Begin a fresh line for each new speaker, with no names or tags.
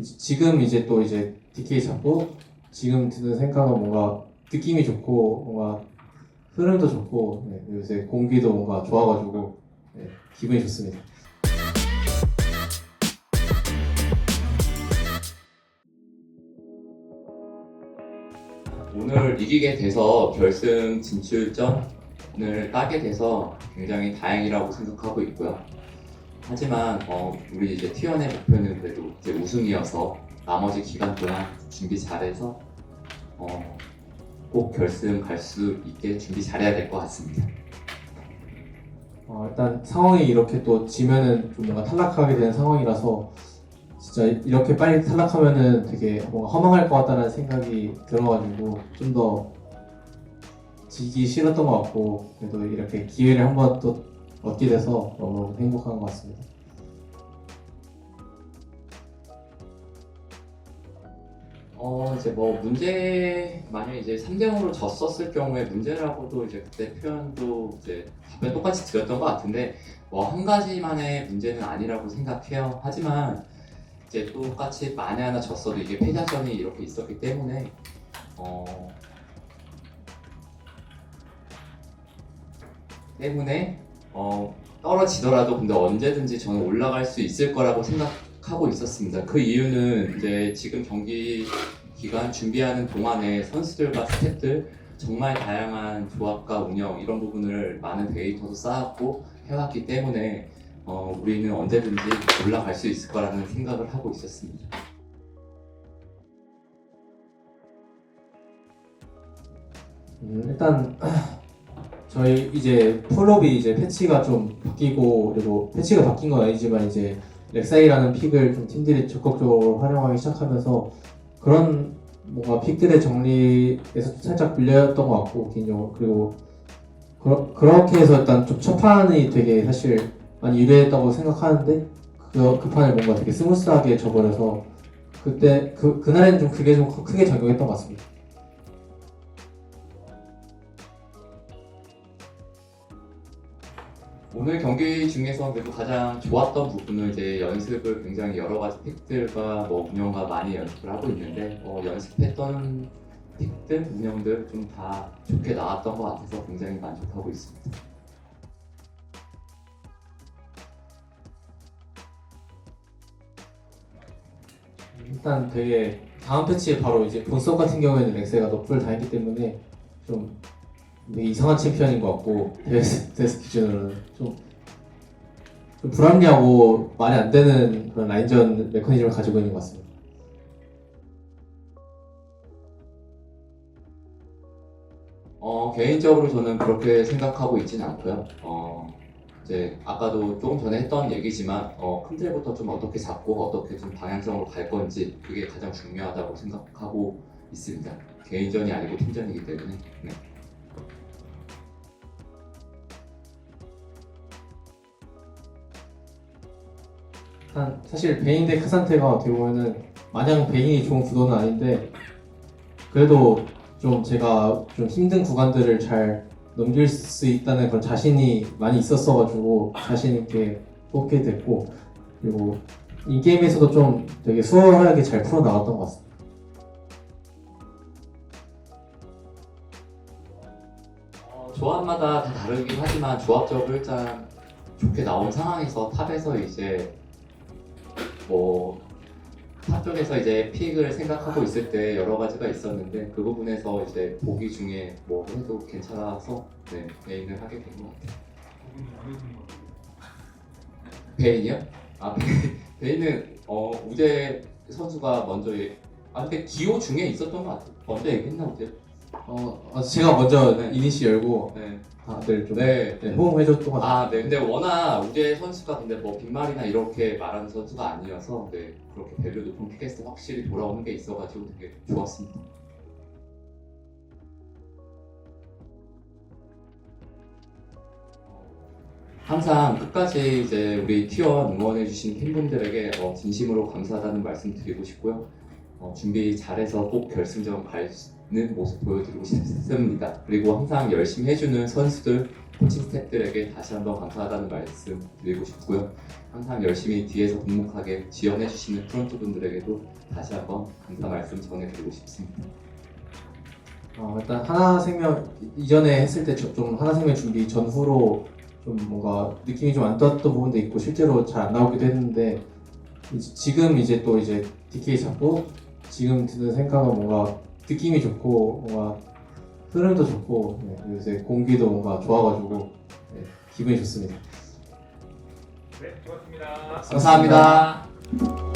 지금 이제 또 이제 DK 잡고 지금 드는 생각은 뭔가 느낌이 좋고 뭔가 흐름도 좋고 네, 요새 공기도 뭔가 좋아가지고 네, 기분이 좋습니다.
오늘 이기게 돼서 결승 진출점을 따게 돼서 굉장히 다행이라고 생각하고 있고요. 하지만 어, 우리 이제 T1의 목표는 그래도 이제 우승이어서 나머지 기간 동안 준비 잘해서 어, 꼭 결승 갈 수 있게 준비 잘해야 될 것 같습니다.
어, 일단 상황이 이렇게 또 지면은 좀 뭔가 탈락하게 되는 상황이라서 진짜 이렇게 빨리 탈락하면은 되게 뭔가 허망할 것 같다는 생각이 들어가지고 좀 더 지기 싫었던 것 같고 그래도 이렇게 기회를 한번 또 얻게 돼서 너무 행복한 것 같습니다.
어 이제 뭐 문제 만약 이제 3대 0으로 졌었을 경우에 문제라고도 이제 그때 표현도 이제 답변 똑같이 드렸던 것 같은데 뭐 한 가지만의 문제는 아니라고 생각해요. 하지만 이제 똑같이 만에 하나 졌어도 이게 패자전이 이렇게 있었기 때문에 어 때문에 어 떨어지더라도 근데 언제든지 저는 올라갈 수 있을 거라고 생각하고 있었습니다. 그 이유는 이제 지금 경기 기간 준비하는 동안에 선수들과 스태프들 정말 다양한 조합과 운영 이런 부분을 많은 데이터도 쌓았고 해왔기 때문에 어, 우리는 언제든지 올라갈 수 있을 거라는 생각을 하고 있었습니다.
음, 일단 저희 이제 풀업이 이제 패치가 좀 바뀌고 그리고 패치가 바뀐 건 아니지만 이제 렉사이라는 픽을 좀 팀들이 적극적으로 활용하기 시작하면서 그런 뭔가 픽들의 정리에서 살짝 밀렸던 것 같고 개인적으로 그리고 그러, 그렇게 해서 일단 좀 첫 판이 되게 사실 많이 유리했다고 생각하는데 그, 그 판을 뭔가 되게 스무스하게 져버려서 그때 그 그날에는 좀 그게 좀 크게 작용했던 것 같습니다.
오늘 경기 중에서 그래도 가장 좋았던 부분은 이제 연습을 굉장히 여러 가지 픽들과 뭐 운영과 많이 연습을 하고 있는데 어, 연습했던 픽들, 운영들 좀 다 좋게 나왔던 것 같아서 굉장히 만족하고 있습니다.
일단 되게 다음 패치에 바로 이제 본섭 같은 경우에는 렉세가 너프를 당했기 때문에 좀 이상한 챔피언인 것 같고 데스, 데스 기준으로는 좀, 좀 불합리하고 말이 안 되는 그런 라인전 메커니즘을 가지고 있는 것 같습니다.
어, 개인적으로 저는 그렇게 생각하고 있지는 않고요. 어, 이제 아까도 조금 전에 했던 얘기지만 어, 큰 틀부터 좀 어떻게 잡고 어떻게 좀 방향성으로 갈 건지 그게 가장 중요하다고 생각하고 있습니다. 개인전이 아니고 팀전이기 때문에. 네.
일단 사실 베인 대 카산테가 어떻게 보면은 마냥 베인이 좋은 구도는 아닌데 그래도 좀 제가 좀 힘든 구간들을 잘 넘길 수 있다는 그런 자신이 많이 있었어가지고 자신 있게 뽑게 됐고 그리고 이 게임에서도 좀 되게 수월하게 잘 풀어 나갔던 것 같습니다.
어, 조합마다 다 다르긴 하지만 조합적으로 일단 좋게 나온 상황에서 탑에서 이제 뭐탑 쪽에서 이제 픽을 생각하고 있을 때 여러 가지가 있었는데 그 부분에서 이제 보기 중에 뭐 해도 괜찮아서 네, 베인을 하게 된 것 같아요. 베인이요? 아 베인, 베인은 어 우재 선수가 먼저 얘- 아 근데 기호 중에 있었던 것 같아요. 먼저 얘기했나 보죠.
어, 어, 제가 먼저
네.
이니시 열고
네.
다들 좀
네.
네, 호응해줬던 것 같아요.
아, 네. 근데 워낙 우재 선수가 근데 뭐 빅말이나 이렇게 말하는 선수가 아니어서 네 그렇게 밸류 높은 피켓스 확실히 돌아오는 게 있어가지고 되게 좋았습니다. 항상 끝까지 이제 우리 T1 응원해주신 팬분들에게 어, 진심으로 감사하다는 말씀 드리고 싶고요. 어, 준비 잘해서 꼭 결승전 가는 모습 보여드리고 싶습니다. 그리고 항상 열심히 해주는 선수들, 코칭 스태프들에게 다시 한번 감사하다는 말씀 드리고 싶고요. 항상 열심히 뒤에서 묵묵하게 지원해주시는 프런트 분들에게도 다시 한번 감사 말씀 전해드리고 싶습니다.
어, 일단 하나생명 이전에 했을 때 좀 하나생명 준비 전후로 좀 뭔가 느낌이 좀안 좋았던 부분도 있고 실제로 잘 안 나오기도 했는데 지금 이제 또 이제 DK 잡고 지금 드는 생각은 뭔가 느낌이 좋고 뭔가 흐름도 좋고 네, 요새 공기도 뭔가 좋아가지고 네, 기분이 좋습니다.
네, 고맙습니다.
감사합니다.